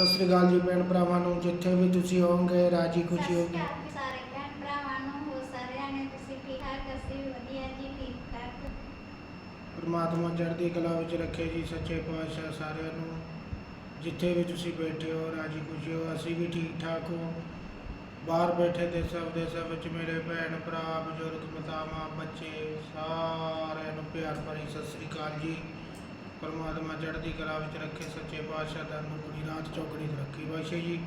ਸਤਿ ਸ੍ਰੀ ਅਕਾਲ ਜੀ ਭੈਣ ਭਰਾਵਾਂ ਨੂੰ ਜਿੱਥੇ ਵੀ ਤੁਸੀਂ ਹੋਵੋਗੇ ਰਾਜੀ ਖੁਸ਼ੀ ਹੋਗੀ ਸ਼੍ਰੀ ਭੈਣ ਭਰਾਵਾਂ ਨੂੰ ਹੋ ਸਾਰਿਆਂ ਨੇ ਤੁਸੀਂ ਠੀਕ ਠਾਕ? ਅਸੀਂ ਵੀ ਵਧੀਆ ਜੀ ਠੀਕ ਠਾਕ। ਪਰਮਾਤਮਾ ਚੜ੍ਹਦੀ ਕਲਾ ਵਿੱਚ ਰੱਖੇ ਜੀ ਸੱਚੇ ਪਾਤਸ਼ਾਹ ਸਾਰਿਆਂ ਨੂੰ। ਜਿੱਥੇ ਵੀ ਤੁਸੀਂ ਬੈਠੇ ਹੋ ਰਾਜੀ ਖੁਸ਼ੀ ਹੋ ਅਸੀਂ ਵੀ ਠੀਕ ਠਾਕ ਹੋ। ਬਾਹਰ ਬੈਠੇ ਦੇਸ਼ਾਂ ਵਿਦੇਸ਼ਾਂ ਵਿੱਚ ਮੇਰੇ ਭੈਣ ਭਰਾ ਬਜ਼ੁਰਗ ਮਾਤਾਵਾਂ ਬੱਚੇ ਸਾਰਿਆਂ ਨੂੰ ਪਿਆਰ ਭਰੀ ਸਤਿ ਸ੍ਰੀ ਅਕਾਲ ਜੀ। ਪਰਮਾਤਮਾ ਚੜ੍ਹਦੀ ਕਲਾ ਵਿੱਚ ਰੱਖੇ ਸੱਚੇ ਪਾਤਸ਼ਾਹ ਦਾ ਪੂਰੀ ਰਾਤ ਚੌਗਣੀ ਰੱਖੀ। ਬਖਸ਼ੇ ਜੀ,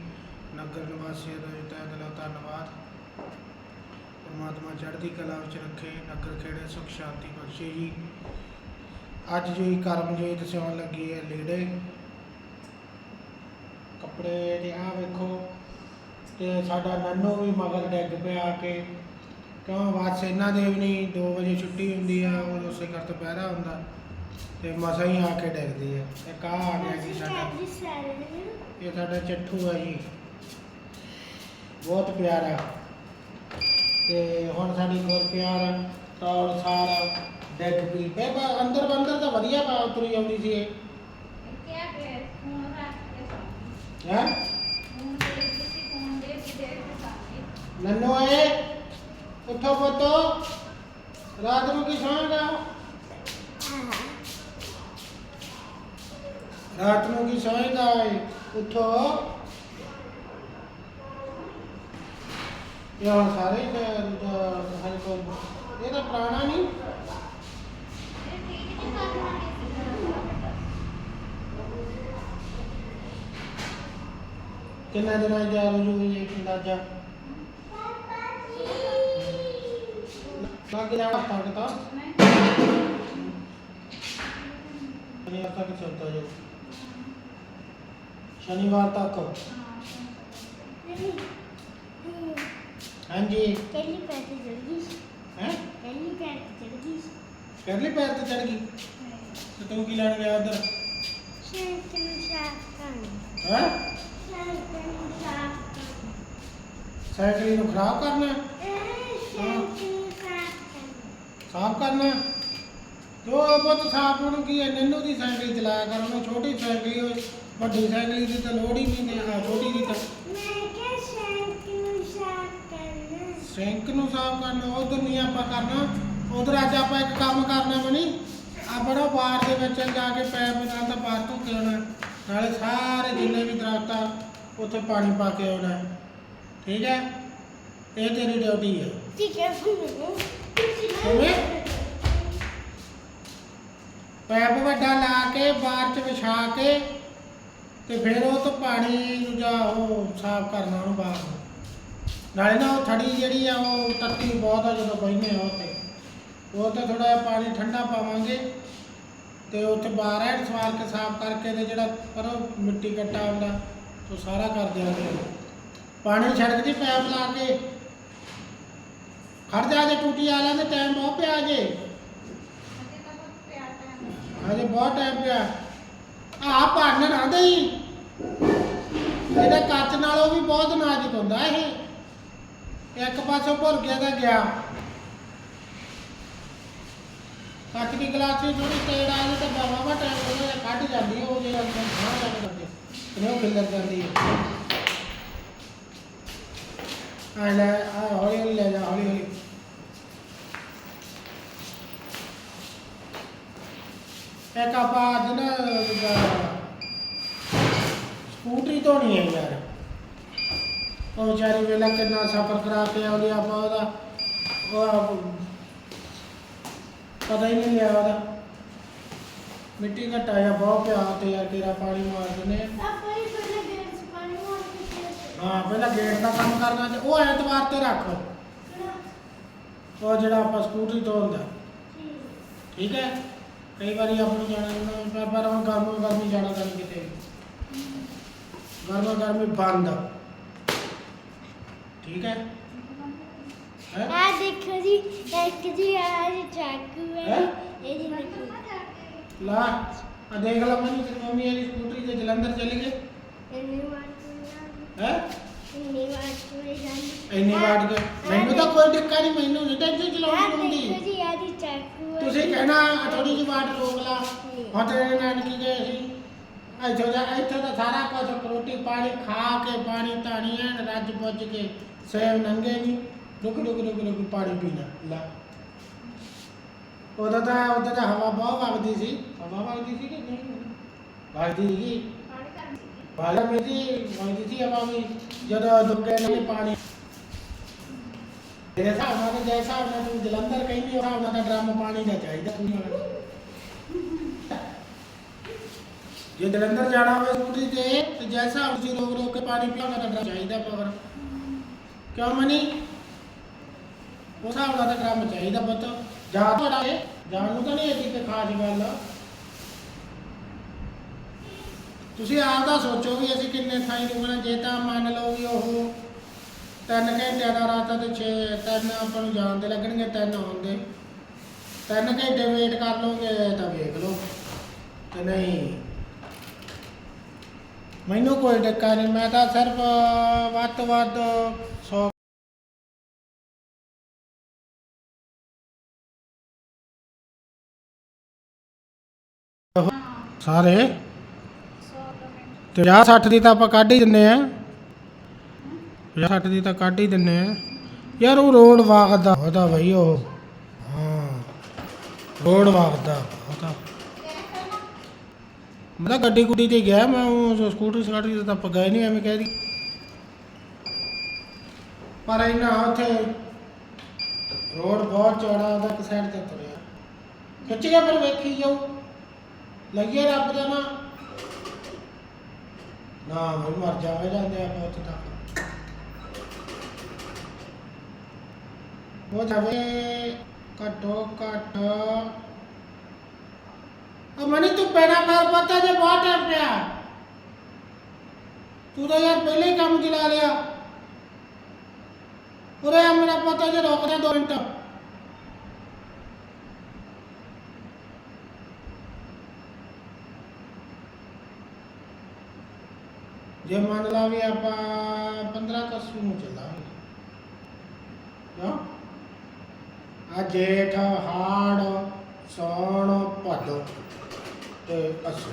ਨਗਰ ਨਿਵਾਸੀਆਂ ਦਾ ਵੀ ਦਿਲੋਂ ਧੰਨਵਾਦ। ਪਰਮਾਤਮਾ ਚੜ੍ਹਦੀ ਕਲਾ ਵਿੱਚ ਰੱਖੇ, ਨਗਰ ਖੇੜੇ ਸੁਖ ਸ਼ਾਂਤੀ। ਬਖਸ਼ੇ ਜੀ, ਅੱਜ ਜੀ ਕਰਮਜੀਤ ਸਿਉਣ ਲੱਗੀ ਹੈ ਲੀੜੇ, ਕੱਪੜੇ ਤੇ ਆ ਵੇਖੋ, ਤੇ ਸਾਡਾ ਨੰਨੂ ਵੀ ਮਗਰ ਡਿੱਗ ਪਿਆ ਕੇ। ਕਿਉਂ? ਬਸ ਇਹਨਾਂ ਦੇ ਵੀ ਨਹੀਂ 2 ਵਜੇ ਛੁੱਟੀ ਹੁੰਦੀ ਆ ਉਹ ਉਸੇ ਕਰ ਦੁਪਹਿਰਾ ਹੁੰਦਾ। ਤੇ ਮਸਾਂ ਹੀ ਆ ਕੇ ਡਿੱਗਦੀ ਆ। ਇੱਕ ਆ ਆ ਗਿਆ ਜੀ ਸਾਡਾ। ਇਹ ਸਾਡਾ ਚੱਠੂ ਹੈ ਜੀ। ਬਹੁਤ ਪਿਆਰਾ। ਤੇ ਹੁਣ ਸਾਡੀ ਗੁਰ ਪਿਆਰ ਤੌਰ ਸਾਰ ਪਈ। ਬੇ ਬਾ- ਅੰਦਰ ਬੰਦਰ ਤਾਂ ਵਧੀਆ ਪਾ ਉਤਰੀ ਆਉਂਦੀ ਸੀ ਇਹ। ਕੀ ਹੈ? ਹੈ ਨੰਨੂ ਆਏ ਉੱਠੋ ਪੁੱਤੋ। ਰਾਤ ਨੂੰ ਕੀ ਸੌਂਗਾ? ਰਾਤ ਨੂੰ ਕੀ ਸੌਂਗਾ ਏ? ਉੱਠੋ ਯਾਰ ਸਾਰੇ ਇਹ ਤਾਂ ਪੁਰਾਣਾ ਨਹੀਂ। ਇਹ ਠੀਕ ਨਹੀਂ ਕਰਨਾ ਨਹੀਂ। ਕਿੰਨਾ ਦਿਨਾਂ ਦੀ ਹੋ ਜੂਗੀ ਇਹ ਅੰਦਾਜ਼ਾ? ਲੱਗ ਜਾਣਾ ਤੱਕ ਤਾਂ। ਸ਼ਨੀਵਾਰ ਤੱਕ ਚੱਲਦਾ ਜਾਓ ਸ਼ਨੀਵਾਰ ਤੱਕ ਹਾਂਜੀ ਪਹਿਲੀ ਪੈਰ ਤੇ ਚੜ ਗਈ ਹੈ ਪਹਿਲੀ ਪੈਰ ਤੇ ਚੜ ਗਈ ਕਰਲੀ ਪੈਰ ਤੇ ਚੜ ਗਈ ਤੇ ਤੂੰ ਕੀ ਲੈਣ ਗਿਆ ਉਧਰ ਸ਼ੈਂਕ ਨੂੰ ਸਾਫ਼ ਕਰਨਾ ਹੈ ਨੂੰ ਸਾਫ਼ ਕਰਨਾ ਸਾਈਕਲ ਨੂੰ ਖਰਾਬ ਕਰਨਾ ਇਹ ਸ਼ੈਂਕ ਨੂੰ ਸਾਫ਼ ਕਰਨਾ ਸਾਫ਼ ਕਰਨਾ ਜੋ ਬਹੁਤ ਸਾਫ਼ ਨੂੰ ਕੀ ਹੈ ਨੰਨੂ ਦੀ ਸਾਈਕਲ ਚਲਾਇਆ ਕਰ ਉਹਨੂੰ ਛੋਟੀ ਸਾਈਕਲ ਹੀ ਹੋਏ ਵੱਡੀ ਸਾਈਕਲ ਦੀ ਤਾਂ ਲੋੜ ਹੀ ਨਹੀਂ ਤੇ ਆ ਛੋਟੀ ਦੀ ਤਾਂ। ਮੈਂ ਕਿਹਾ ਸ਼ੈਂਕ ਨੂੰ ਸਾਫ਼ ਕਰਨਾ ਸਿੰਕ ਨੂੰ ਸਾਫ਼ ਕਰਨਾ ਉਧਰ ਨਹੀਂ ਆਪਾਂ ਕਰਨਾ। ਉਧਰ ਅੱਜ ਆਪਾਂ ਇੱਕ ਕੰਮ ਕਰਨਾ ਬਣੀ। ਆਪਣਾ ਬਾਰ ਦੇ ਵਿੱਚ ਜਾ ਕੇ ਪੈਪ ਨਾਲ ਤਾਂ ਬਾਹਰ ਧੋ ਕੇ ਆਉਣਾ ਨਾਲੇ ਸਾਰੇ ਜਿੰਨੇ ਵੀ ਦਰਖਤ ਆ ਉੱਥੇ ਪਾਣੀ ਪਾ ਕੇ ਆਉਣਾ ਠੀਕ ਹੈ? ਇਹ ਤੇਰੀ ਡਿਊਟੀ ਹੈ। ਠੀਕ ਹੈ ਕਿਵੇਂ? ਪੈਪ ਵੱਡਾ ਲਾ ਕੇ ਬਾਹਰ ਚ ਵਿਛਾ ਕੇ ਤੇ ਫਿਰ ਉਹ ਤੋਂ ਪਾਣੀ ਨੂੰ ਜਾ ਉਹ ਸਾਫ਼ ਕਰਨਾ ਉਹਨੂੰ ਨੂੰ ਨਾਲੇ ਨਾ ਉਹ ਥੜੀ ਜਿਹੜੀ ਆ ਉਹ ਤੱਤੀ ਬਹੁਤ ਆ ਜਦੋਂ ਬਹਿਨੇ ਆ ਉੱਤੇ ਉਹ ਤੇ ਥੋੜਾ ਜਿਹਾ ਪਾਣੀ ਠੰਡਾ ਪਾਵਾਂਗੇ ਤੇ ਉੱਥੇ ਬਾਹਰ ਐ ਸਵਾਰ ਕੇ ਸਾਫ਼ ਕਰਕੇ ਤੇ ਜਿਹੜਾ ਪਰ ਉਹ ਮਿੱਟੀ ਕੱਟਾ ਹੁੰਦਾ ਉਹ ਸਾਰਾ ਕਰ ਦਿਆਂਗੇ। ਪਾਣੀ ਛੜਕ ਦੀ ਪੈਪ ਲਾ ਕੇ। ਖੜ ਜਾ ਜੇ ਟੂਟੀ ਆ ਲੈਂਦੇ ਟਾਈਮ ਬਹੁਤ ਪਿਆ ਜੇ। ਅਜੇ ਤਾਂ ਬਹੁਤ ਪਿਆਰ ਟਾਈਮ ਹਜੇ ਬਹੁਤ ਟਾਈਮ ਪਿਆ। ਆ ਭਰਨ ਨਾ ਦੇਈ। ਇਹਦੇ ਕੱਚ ਨਾਲੋਂ ਵੀ ਬਹੁਤ ਨਾਜ਼ੁਕ ਹੁੰਦਾ ਇਹ। ਇੱਕ ਪਾਸੋਂ ਭੁਰ ਗਿਆ ਤਾਂ ਗਿਆ। ਕੱਚ ਦੀ ਗਲਾਸੀ ਥੋੜੀ ਤੇੜ ਆ ਜੇ ਤਾਂ ਬਾਵਾ ਵਾ ਟਾਈਮ ਹੋ ਕੱਢ ਜਾਂਦੀ ਹੈ ਉਹ ਜਿਹੜਾ ਅੰਦਰ ਖਾਣਾ ਲੱਗ ਜਾਂਦੇ ਕਿਵੇਂ ਉਹ ਖਿਲਰ ਜਾਂਦੀ ਹੈ ਆ ਆ ਹੌਲੀ ਹੌਲੀ ਇੱਕ ਆਪਾਂ ਅੱਜ ਨਾ ਦੂਜਾ ਸਕੂਟਰੀ ਧੋਣੀ ਹੈ ਯਾਰ। ਉਹ ਵਿਚਾਰੀ ਵੇਲਾ ਕਿੰਨਾ ਸਫ਼ਰ ਕਰਾ ਕੇ ਆਉਂਦੀ ਆਪਾਂ ਉਹਦਾ। ਉਹ ਪਤਾ ਹੀ ਨਹੀਂ ਲਿਆ ਉਹਦਾ। ਮਿੱਟੀ ਘਟਾ ਜਾਂ ਬਹੁਤ ਪਿਆ ਤੇ ਯਾਰ ਤੇਰਾ ਪਾਣੀ ਮਾਰ ਦਿੰਦੇ ਆ। ਆਪਾਂ ਹੀ ਪਹਿਲੇ ਗੇਟ ਚ ਪਾਣੀ ਮਾਰ ਕੇ ਹਾਂ ਪਹਿਲਾਂ ਗੇਟ ਦਾ ਕੰਮ ਕਰਨਾ ਤੇ ਉਹ ਐਤਵਾਰ ਤੇ ਰੱਖ। ਉਹ ਜਿਹੜਾ ਆਪਾਂ ਸਕੂਟਰੀ ਧੋਂਦਾ। ਠੀਕ ਹੈ? ਕਈ ਵਾਰੀ ਆਪ ਨੂੰ ਜਾਣਾ ਹੁੰਦਾ ਪਰ ਪਰ ਹੁਣ ਗਰਮੋ ਗਰਮੀ ਜਾਣਾ ਤਾਂ ਨਹੀਂ ਕਿਤੇ। ਗਰਮੋ ਗਰਮੀ ਬੰਦ। ਠੀਕ ਹੈ? ਹੈ? ਆ ਦੇਖੋ ਜੀ ਇੱਕ ਜੀ ਆ ਜੀ ਚਾਕੂ ਹੈ ਹੈਂ? ਇਹ ਜੀ ਦੇਖੋ ਲਾ ਆ ਦੇਖ ਲਾ ਮੈਨੂੰ ਤੇਰੀ ਮੰਮੀ ਵਾਲੀ ਸਕੂਟਰੀ ਤੇ ਜਲੰਧਰ ਚਲੇ ਗਏ ਇੰਨੀ ਵਾਰ ਹੈ ਇੰਨੀ ਵਾਰ ਤੋਂ ਜਾਂਦੀ ਇੰਨੀ ਵਾਟ ਕੇ ਮੈਨੂੰ ਤਾਂ ਕੋਈ ਦਿੱਕਤ ਨਹੀਂ ਮੈਨੂੰ ਨਹੀਂ ਟੈਂਸ਼ਨ ਚਲਾਉਣੀ ਹੁੰਦੀ ਜੀ ਆ ਜੀ ਚਾਕੂ ਤੁਸੀਂ ਕਹਿਣਾ ਥੋੜੀ ਜਿਹੀ ਵਾਟ ਰੋਕ ਲਾ ਹੁਣ ਤੇਰੇ ਨਾਨਕੀ ਗਏ ਸੀ ਇੱਥੋਂ ਦਾ ਇੱਥੋਂ ਦਾ ਸਾਰਾ ਕੁਝ ਰੋਟੀ ਪਾਣੀ ਖਾ ਕੇ ਪਾਣੀ ਧਾਣੀ ਐਨ ਰੱਜ ਪੁੱਜ ਕੇ ਸੇਵ ਨੰਗੇ ਨਹੀਂ ਰੁਕ ਰੁਕ ਰੁਕ ਰੁਕ ਪਾਣੀ ਪੀਣਾ ਲੈ ਉਹਦਾ ਤਾਂ ਉਹਦਾ ਤਾਂ ਹਵਾ ਬਹੁਤ ਵਗਦੀ ਸੀ ਹਵਾ ਵਗਦੀ ਸੀ ਕਿ ਨਹੀਂ ਵਗਦੀ ਸੀ ਥੋੜੀ ਕਰ ਸੀ ਬਾਲਾ ਮੇਰੀ ਵਗਦੀ ਸੀ ਹਵਾ ਵੀ ਜਦੋਂ ਦੁੱਗੇ ਨਹੀਂ ਪਾਣੀ ਤੇਰੇ ਹਿਸਾਬ ਨਾਲ ਜੇ ਹਿਸਾਬ ਨਾਲ ਤੂੰ ਜਲੰਧਰ ਕਹਿੰਦੀ ਉਹ ਹਿਸਾਬ ਨਾਲ ਤਾਂ ਡਰਮ ਪਾਣੀ ਦਾ ਚਾਹੀਦਾ ਪੂਰੀ ਵਾਲਾ ਜੇ ਜਲੰਧਰ ਜਾਣਾ ਹੋਵੇ ਸਕੂਟਰੀ ਤੇ ਤੇ ਜੈਸਾ ਉਸੇ ਰੋਕ ਰੋਕ ਕੇ ਪਾਣੀ ਪੀਣਾ ਤਾਂ ਡਰਮ ਚਾਹੀਦਾ ਪਵਰ ਕਿਉਂ ਮਨੀ? ਉਹ ਹਿਸਾਬ ਨਾਲ ਤਾਂ ਡਰਮ ਚਾਹੀਦਾ ਪੁੱਤ। ਜਾ ਤੁਹਾਡਾ ਇਹ ਜਾਣ ਨੂੰ ਤਾਂ ਨਹੀਂ ਇਹਦੀ ਕੋਈ ਖਾਸ ਗੱਲ। ਤੁਸੀਂ ਆਪ ਦਾ ਸੋਚੋ ਵੀ ਅਸੀਂ ਕਿੰਨੇ ਥਾਈਂ ਰੁਕਣਾ ਜੇ ਤਾਂ ਮੰਨ ਲਓ ਵੀ ਉਹ ਤਿੰਨ ਘੰਟਿਆਂ ਦਾ ਰਾਤ ਤੇ 6 ਤਿੰਨ ਆਪਾਂ ਨੂੰ ਜਾਣ ਦੇ ਲੱਗਣਗੇ ਤਿੰਨ ਆਉਣ ਦੇ। ਤਿੰਨ ਘੰਟੇ ਵੇਟ ਕਰ ਲਓਗੇ ਤਾਂ ਵੇਖ ਲਓ। ਤੇ ਨਹੀਂ। ਮੈਨੂੰ ਕੋਈ ਡੱਕਾ ਨਹੀਂ ਮੈਂ ਤਾਂ ਸਿਰਫ ਵੱਧ ਤੋਂ ਵੱਧ 100 ਸਾਰੇ? 100 ਮਿੰਟ ਤੇ 50 60 ਦੀ ਤਾਂ ਆਪਾਂ ਕੱਢ ਹੀ ਦਿੰਨੇ ਆ। 50 60 ਦੀ ਤਾਂ ਕੱਢ ਹੀ ਦਿੰਨੇ ਆ। ਯਾਰ ਉਹ ਰੋਡ ਵਾਗਦਾ, ਉਹਦਾ ਬਈ ਉਹ। ਹਾਂ ਰੋਡ ਵਾਗਦਾ, ਉਹਦਾ। ਮੈਂ ਗੱਡੀ ਗੁੱਡੀ ਤੇ ਗਿਆ, ਮੈਂ ਉਹ ਸਕੂਟਰ ਸਕਾਟਰੀ ਤੇ ਤਾਂ ਆਪਾਂ ਗਏ ਨਹੀਂ ਐਵੇਂ ਕਹਿ ਦੀ ਪਰ ਇਹਨਾਂ ਉੱਥੇ ਰੋਡ ਬਹੁਤ ਚੌੜਾ, ਉਹਦਾ ਇੱਕ ਸਾਈਡ ਤੇ ਤੁਰਿਆ। ਖਿੱਚ ਗਿਆ ਫਿਰ, ਵੇਖੀ ਜਾਓ ਲੱਗਿਆ ਰੱਬ ਦਾ ਨਾ। ਨਾ ਮੈਂ ਮਰ ਜਾਵੇ ਜਾਂਦੇ ਆਪਾਂ ਉੱਥੇ ਤੱਕ ਉਹ ਜਾਵੇ ਘੱਟੋ ਘੱਟ ਉਹ ਮਨੀ ਤੂੰ ਪੈਣਾ ਕਰ ਪਤਾ ਜੇ ਬਹੁਤ ਟਾਈਮ ਪਿਆ ਤੂੰ ਤਾਂ ਯਾਰ ਪਹਿਲੇ ਹੀ ਕੰਮ ਚਲਾ ਲਿਆ ਉਰੇ ਆ ਮੇਰਾ ਪਤਾ ਜੇ ਰੋਕ ਦੇ ਦੋ ਮਿੰਟ ਜੇ ਮੰਨ ਲਾ ਵੀ ਆਪਾਂ 15 ਕਸੂ ਨੂੰ ਚੱਲਾਂਗੇ ਕਿਉਂ ਆ ਜੇਠ ਹਾੜ ਸੌਣ ਭਾਦੋ ਤੇ ਅਸੂ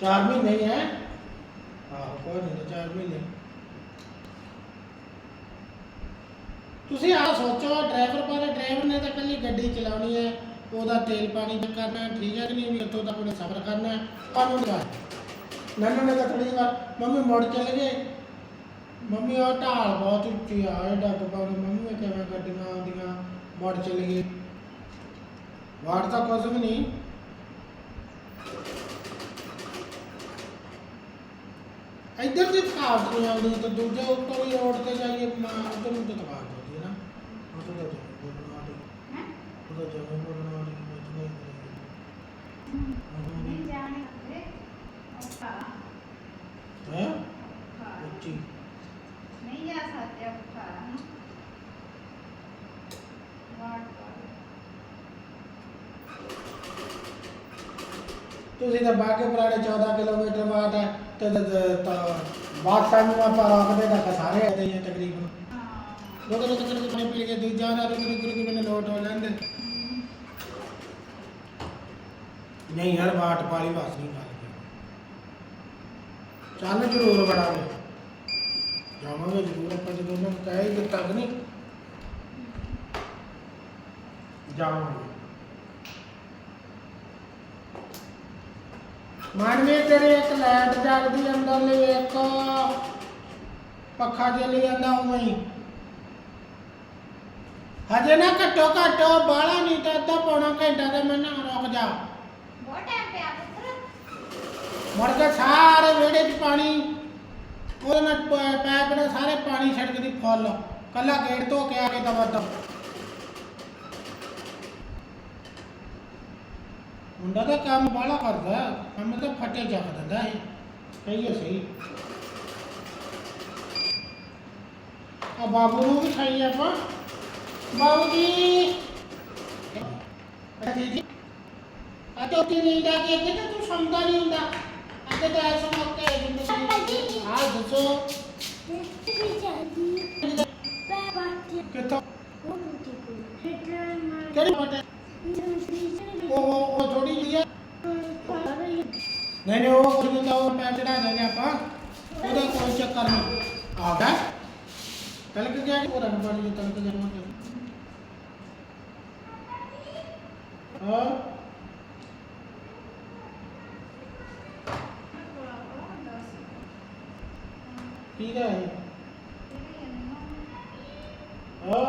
ਚਾਰ ਮਹੀਨੇ ਹੀ ਹੈ? ਆਹੋ, ਕੋਈ ਨਹੀਂ ਚਾਰ ਮਹੀਨੇ। ਤੁਸੀਂ ਆ ਸੋਚੋ, ਡਰਾਈਵਰ ਪਰ ਡਰਾਈਵਰ ਨੇ ਤਾਂ ਕੱਲੀ ਗੱਡੀ ਚਲਾਉਣੀ ਹੈ, ਉਹਦਾ ਤੇਲ ਪਾਣੀ ਚੈੱਕ ਕਰਨਾ, ਠੀਕ ਹੈ ਕਿ ਨਹੀਂ, ਵੀ ਉੱਥੋਂ ਤੱਕ ਉਹਨੇ ਸਫ਼ਰ ਕਰਨਾ ਹੈ ਕਾਨੂੰਨ ਦਾ ਨੰਨੂ ਨੇ ਤਾਂ ਥੋੜੀ ਵਾਰ ਮੰਮੀ ਮੁੜ ਚਲੇ ਗਏ। ਮੰਮੀ ਉਹ ਢਾਲ ਬਹੁਤ ਉੱਚੀ ਆ, ਇਹ ਡੱਗ ਪਾਉਣੀ ਮੰਮੀ ਨੇ ਕਿਵੇਂ ਗੱਡੀਆਂ ਆਉਂਦੀਆਂ। ਮੁੜ ਚੱਲ ਗਏ ਵਾੜ ਤਾਂ ਕੁਝ ਵੀ ਨਹੀਂ ਇੱਧਰ ਦੀ ਥਕਾਵਟ ਨਹੀਂ ਆਉਂਦੀ ਤਾਂ ਦੂਜੇ ਉੱਤੋਂ ਵੀ ਰੋਡ ਤੇ ਜਾਈਏ ਮਾਂ ਉੱਧਰ ਨੂੰ ਤਾਂ ਥਕਾਵਟ ਆਉਂਦੀ ਹੈ ਨਾ ਉੱਧਰ ਤਾਂ ਜਮੀ ਬੋਲਣ ਵਾਲੀ ਹੈ ਉੱਧਰ ਜਮੀ ਬੋਲਣ ਵਾਲੀ ਵਿੱਚ ਨਹੀਂ ਨਹੀਂ ਜਾਣੇ ਹੁੰਦੇ ਔਖਾ ਹੈ ਔਖਾ ਉੱਚੀ ਨਹੀਂ ਜਾ ਸਕਦੇ ਔਖਾ ਨਾ ਵਾਟ ਤੁਸੀਂ ਤਾਂ ਬਾਗੇ ਪੁਰਾਣੇ 14 ਕਿਲੋਮੀਟਰ ਬਾਅਦ ਹੈ ਤੇ ਬਾਤ ਸਾਨੂੰ ਆਪਾਂ ਰੋਕਦੇ ਤਾਂ ਸਾਰੇ ਆਦੇ ਹੀ ਆ ਤਕਰੀਬਨ। ਰੁਕ ਰੁਕ ਰੁਕ ਪਾਣੀ ਪੀ ਕੇ ਦੂਜਾ ਨਾ ਰੁਕ ਰੁਕ ਰੁਕ ਮੈਨੂੰ ਲੋਟ ਹੋ ਲੈਂਦੇ। ਨਹੀਂ ਯਾਰ ਬਾਟ ਪਾਲੀ ਵਾਸ ਨਹੀਂ ਪਾਲੀ ਚੱਲ ਜ਼ਰੂਰ ਬੜਾਵੇ ਜਾਵਾਂਗੇ ਜ਼ਰੂਰ ਆਪਾਂ ਜਦੋਂ ਉਹਨਾਂ ਨੂੰ ਕਹਿ ਦਿੱਤਾ ਨਹੀਂ। ਜਾਵਾਂਗੇ। ਮਾਨਵੇ ਤੇਰੇ ਇੱਕ ਲਾਈਟ ਜਗਦੀ ਅੰਦਰਲੇ ਇੱਕ। ਪੱਖਾ ਚੱਲੀ ਜਾਂਦਾ ਉਵੇਂ ਹੀ। ਹਜੇ ਨਾ ਘੱਟੋ ਘੱਟ ਬਾਹਲਾ ਨਹੀਂ ਤਾਂ ਅੱਧਾ ਪੌਣਾ ਘੰਟਾ ਤੇ ਮੈਂ ਨਾ ਰੁਕ ਜਾ। ਬਹੁਤ ਟਾਈਮ ਪਿਆ ਪੁੱਤਰ। ਮੁੜ ਕੇ ਸਾਰੇ ਵਿਹੜੇ 'ਚ ਪਾਣੀ। ਉਹਦੇ ਨਾਲ ਪੈਪ ਨਾਲ ਸਾਰੇ ਪਾਣੀ ਛੜਕ ਦੀ ਫੁੱਲ। ਕੱਲਾ ਗੇਟ ਧੋ ਕੇ ਆ ਕੇ ਦਵਾ ਦਵ ਮੁੰਡਾ ਤਾਂ ਕੰਮ ਬਾਹਲਾ ਕਰਦਾ ਕੰਮ ਤਾਂ ਫੱਟੇ ਚੱਕ ਦਿੰਦਾ ਇਹ। ਕਹੀਏ ਸਹੀ। ਆ ਬਾਬੂ ਨੂੰ ਵੀ ਖਾਈ ਆਪਾਂ। ਬਾਬੂ ਜੀ। ਅੱਛਾ ਜੀ ਅਤੇ ਉੱਥੇ ਨਹੀਂ ਜਾ ਕੇ ਅੱਗੇ ਤਾਂ ਤੂੰ ਸੁਣਦਾ ਨਹੀਂ ਹੁੰਦਾ। ਅੱਗੇ ਤਾਂ ਐਸਾ ਮੌਕੇ। ਜ਼ਿੰਦਗੀ ਹਾਂ ਦੱਸੋ। ਕਿੱਥੋਂ? ਕਿਹੜੀ ਦੂਸਰੀ ਉਹ ਉਹ ਉਹ ਥੋੜੀ ਜਿਹੀ ਹੈ ਪਾਪਾ ਨਹੀਂ ਨਹੀਂ ਉਹ ਕੁਝ ਦਿੰਦਾ ਉਹ ਮੈਂ ਚੜਾ ਦੇਣੇ ਆਪਾਂ ਉਹਦਾ ਕੋਈ ਚੱਕਰ ਨਹੀਂ ਆਉਂਦਾ ਤਲਕ ਗਿਆ ਕਿ ਉਹ ਰੰਗ ਪਾਣੀ ਤਲਕ ਜਨਮ ਤੇ ਹਾਂ ਠੀਕ ਹੈ ਹਾਂ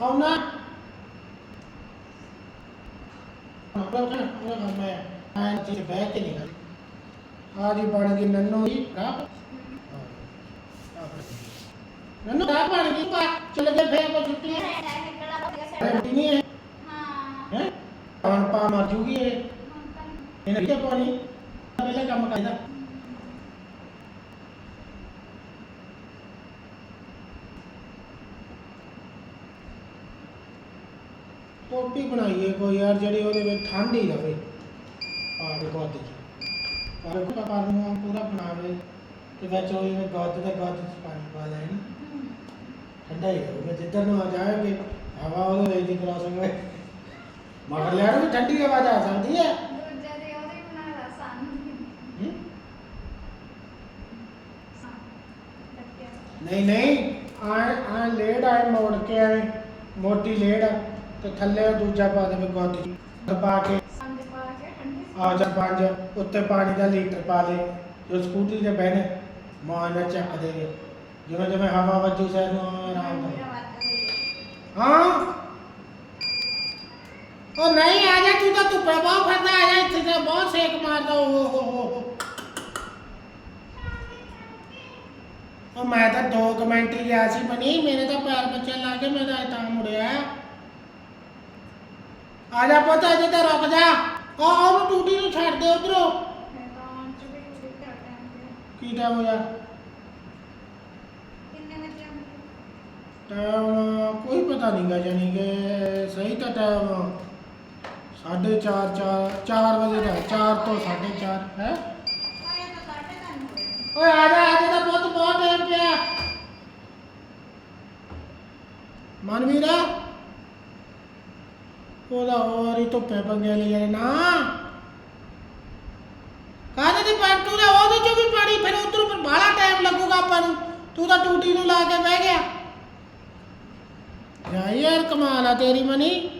ਆਉਣਾ ਆਪਣਾ ਉਹ ਕੰਮ ਹੈ ਆ ਜੀ ਬਹਿ ਕੇ ਨਹੀਂ ਆ ਜੀ ਬਣ ਗਈ ਨੰਨੂ ਹੀ ਰਾਪ ਨੰਨੂ ਰਾਪ ਬਣ ਗਈ? ਪਾ ਚਲ ਗਏ ਫੇਰ ਕੋ ਛੁੱਟੀ ਹੈ ਛੁੱਟੀ ਨਹੀਂ ਹੈ। ਹਾਂ। ਹੈ? ਪਾਣ ਪਾ ਮਰ ਜੂਗੀ ਇਹ। ਇਹਨੇ ਕਿਹਾ ਪਾਣੀ? ਪਹਿਲਾਂ ਕੰਮ ਕਰਦਾ। ਟੋਪੀ ਬਣਾਈਏ ਕੋਈ ਯਾਰ ਜਿਹੜੀ ਉਹਦੇ ਵਿੱਚ ਠੰਡ ਹੀ ਰਵੇ। ਆ ਦੇ ਗੱਦ ਚ ਪਰ ਕੋ ਪਾਰ ਨੂੰ ਪੂਰਾ ਬਣਾਵੇ ਤੇ ਵਿੱਚ ਉਹ ਇਹ ਗੱਦ ਦੇ ਗੱਦ ਚ ਪਾਣੀ ਪਾ ਲੈਣ ਠੰਡਾ ਹੀ ਰਹੂਗਾ। ਜਿੱਧਰ ਨੂੰ ਆ ਜਾਏਗੇ ਹਵਾ ਉਹਦੇ ਵਿੱਚ ਦੀ ਕਰਾਸਾਂਗੇ ਮਗਰ ਲੈਣ ਵੀ ਠੰਡੀ ਹਵਾ ਜਾ ਸਕਦੀ ਹੈ। ਦੂਜੇ ਦੇ ਉਹਦੇ ਬਣਾ ਲਾ ਸਾਨੂੰ। ਹੂੰ? ਸਾਂ ਬੱਚੇ ਨਹੀਂ ਨਹੀਂ। ਆਏ ਆਏ ਲੇਡ ਆਏ ਮੋੜ ਕੇ ਆਏ। ਮੋਟੀ ਲੇਡ ਤੇ ਥੱਲੇ ਦੂਜਾ ਪਾ ਦੇਵੇ ਗੋਦੀ ਪਾ ਕੇ। ਆ ਜਾ ਪੰਜ ਉੱਤੇ ਪਾਣੀ ਦਾ ਲੀਟਰ ਪਾ ਲੈ ਜੋ ਸਕੂਟਰੀ ਤੇ ਬਹਿਨੇ ਮਾਂ ਨਾਲ ਚੱਕ ਦੇਵੇ ਜਿਵੇਂ ਜਿਵੇਂ ਹਵਾ ਵੱਜੂ ਸੈਰ ਨੂੰ ਆਰਾਮ ਨਾਲ। ਹਾਂ ਉਹ ਨਹੀਂ ਆ ਜਾ ਤੂੰ ਤਾਂ ਧੁੱਪੇ ਬਹੁਤ ਫਿਰਦਾ ਆ ਜਾ ਇੱਥੇ ਤੇ ਬਹੁਤ ਸੇਕ ਮਾਰਦਾ ਓ ਹੋ ਹੋ ਹੋ ਹੋ ਉਹ ਮੈਂ ਤਾਂ 2 ਕਮੈਂਟ ਹੀ ਗਿਆ ਸੀ ਬਣੀ। ਮੇਰੇ ਤਾਂ ਪੈਰ ਬੱਚੇ ਲਾ ਕੇ ਮੈਂ ਤਾਂ ਤਾਂ ਮੁੜਿਆ। ਆ ਜਾ ਪੁੱਤ ਅਜੇ ਤਾਂ ਰੁਕ ਜਾ। ਆ ਉਹਨੂੰ ਟੂਟੀ ਨੂੰ ਛੱਡ ਦੇ ਉਧਰੋਂ। ਮੈਂ ਤਾਂ ਆਉਣ ਚ ਵੀ ਉਡੀ ਕਰ ਟਾਈਮ ਤੇ ਕੀ ਟਾਈਮ ਹੋਇਆ? ਕਿੰਨੇ ਵਜੇ ਆਉਂਦੇ ਟਾਈਮ ਕੋਈ ਪਤਾ ਨਹੀਂ ਗਾ ਜਾਨੀ ਕਿ ਸਹੀ ਤਾਂ ਟਾਈਮ ਸਾਢੇ ਚਾਰ ਚਾਰ ਚਾਰ ਵਜੇ ਦਾ 4 ਤੋਂ 4:30 ਹੈ ਤਾਂ ਸਾਢੇ ਤਿੰਨ ਹੋਏ ਓਏ ਆ ਜਾ ਅੱਜ ਤਾਂ ਬਹੁਤ ਬਹੁਤ ਟਾਈਮ ਪਿਆ। ਮਨਵੀਰਾ? ਉਹਦਾ ਹੋਰ ਹੀ ਧੁੱਪੇ ਪੰਗੇ ਲਈ ਜਾਣੇ, ਨਾ। ਕਾਹਦੇ ਦੀ ਪੰਟੂ ਦਾ ਉਹਦੇ ਚੋਂ ਵੀ ਪਾਣੀ, ਫਿਰ ਉਧਰ ਪਰ ਬਾਹਲਾ ਟਾਈਮ ਲੱਗੂਗਾ ਆਪਾਂ ਨੂੰ। ਤੂੰ ਤਾਂ ਟੂਟੀ ਨੂੰ ਲਾ ਕੇ ਬਹਿ ਗਿਆ। ਯਾਰ, ਕਮਾਲ ਆ ਤੇਰੀ ਮਨੀ।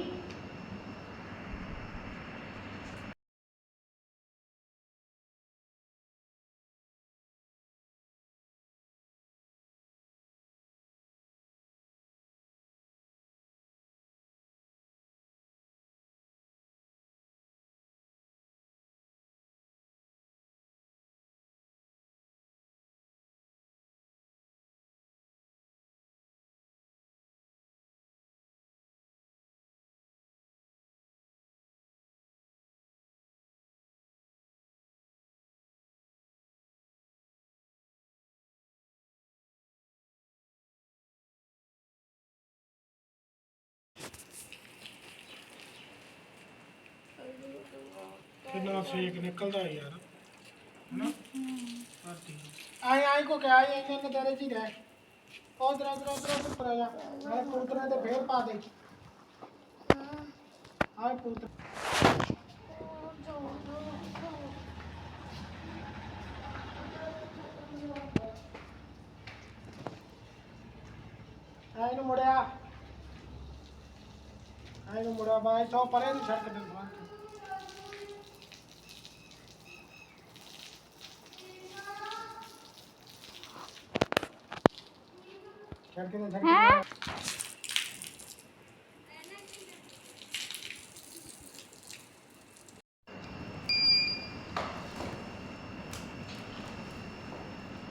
ਕਿੰਨਾ ਸੇਕ ਨਿਕਲਦਾ ਯਾਰ। ਹਨਾ? ਧਰਤੀ ਆਏ ਆਏ ਕੋ ਕਿਹਾ ਇਹ ਇੰਨੇ ਨਜ਼ਾਰੇ ਜੀ ਰਹਿ। ਉਧਰ ਉਧਰ ਉਧਰ ਉਧਰ ਪਰ ਆ ਜਾ। ਮੈਂ ਪੁੱਤਰੇ ਤੇ ਫੇਰ ਪਾ ਦੇ। ਆਏ ਪੁੱਤਰ ਆਏ ਨੂੰ ਮੁੜਿਆ। ਆਏ ਨੂੰ ਮੁੜਿਆ ਬਾਈ ਤੋਂ ਪਰੇ ਦੀ ਸੜਕ ਤੇ ਬਾਹਰ ਸੜਕ ਤੇ ਸੜਕ ਤੇ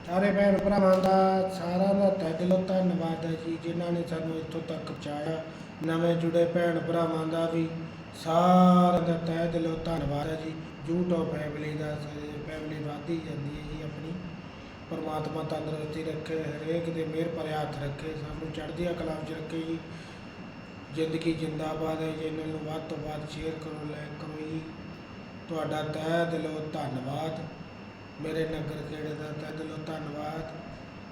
ਸਾਰੇ ਭੈਣ ਭਰਾਵਾਂ ਦਾ ਸਾਰਿਆਂ ਦਾ ਤਹਿ ਦਿਲੋਂ ਧੰਨਵਾਦ ਹੈ ਜੀ, ਜਿਨ੍ਹਾਂ ਨੇ ਸਾਨੂੰ ਇੱਥੋਂ ਤੱਕ ਪਹੁੰਚਾਇਆ। ਨਵੇਂ ਜੁੜੇ ਭੈਣ ਭਰਾਵਾਂ ਦਾ ਵੀ ਸਾਰਿਆਂ ਦਾ ਤਹਿ ਦਿਲੋਂ ਧੰਨਵਾਦ ਹੈ ਜੀ। YouTube ਫੈਮਿਲੀ ਦਾ ਫੈਮਿਲੀ ਵਧਦੀ ਜਾਂਦੀ ਹੈ ਜੀ। ਪਰਮਾਤਮਾ ਤੰਦਰੁਸਤੀ ਰੱਖੇ, ਹਰੇਕ ਦੇ ਮਿਹਰ ਭਰੇ ਹੱਥ ਰੱਖੇ ਸਾਨੂੰ ਚੜ੍ਹਦੀਆਂ ਕਲਾ ਵਿੱਚ ਰੱਖੇ ਜੀ। ਜ਼ਿੰਦਗੀ ਜਿੰਦਾਬਾਦ ਹੈ ਚੈਨਲ ਨੂੰ ਵੱਧ ਤੋਂ ਵੱਧ ਸ਼ੇਅਰ ਕਰੋ ਲਾਈਕ ਕਰੋ ਜੀ। ਤੁਹਾਡਾ ਤਹਿ ਦਿਲੋਂ ਧੰਨਵਾਦ। ਮੇਰੇ ਨਗਰ ਖੇੜੇ ਦਾ ਤਹਿ ਦਿਲੋਂ ਧੰਨਵਾਦ।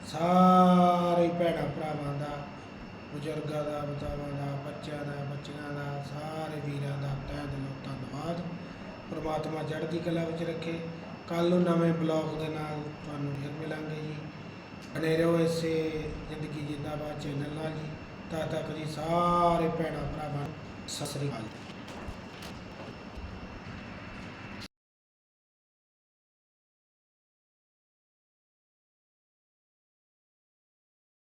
ਸਾਰੇ ਭੈਣਾਂ ਭਰਾਵਾਂ ਦਾ, ਬਜ਼ੁਰਗਾਂ ਦਾ, ਮਾਤਾਵਾਂ ਦਾ, ਬੱਚਿਆਂ ਦਾ, ਬੱਚੀਆਂ ਦਾ, ਸਾਰੇ ਵੀਰਾਂ ਦਾ ਤਹਿ ਦਿਲੋਂ ਧੰਨਵਾਦ। ਪ੍ਰਮਾਤਮਾ ਚੜ੍ਹਦੀ ਕਲਾ ਵਿੱਚ ਰੱਖੇ। ਕੱਲ ਨੂੰ ਨਵੇਂ ਬਲੌਗ ਦੇ ਨਾਲ ਤੁਹਾਨੂੰ ਫਿਰ ਮਿਲਾਂਗੇ ਜੀ। ਬਣੇ ਰਹੋ ਇਸੇ ਜ਼ਿੰਦਗੀ ਜਿੰਦਾਬਾਦ ਚੈਨਲ ਨਾਲ ਜੀ। ਤਦ ਤੱਕ ਜੀ ਸਾਰੇ ਭੈਣਾਂ ਭਰਾਵਾਂ ਸਤਿ ਸ੍ਰੀ ਅਕਾਲ।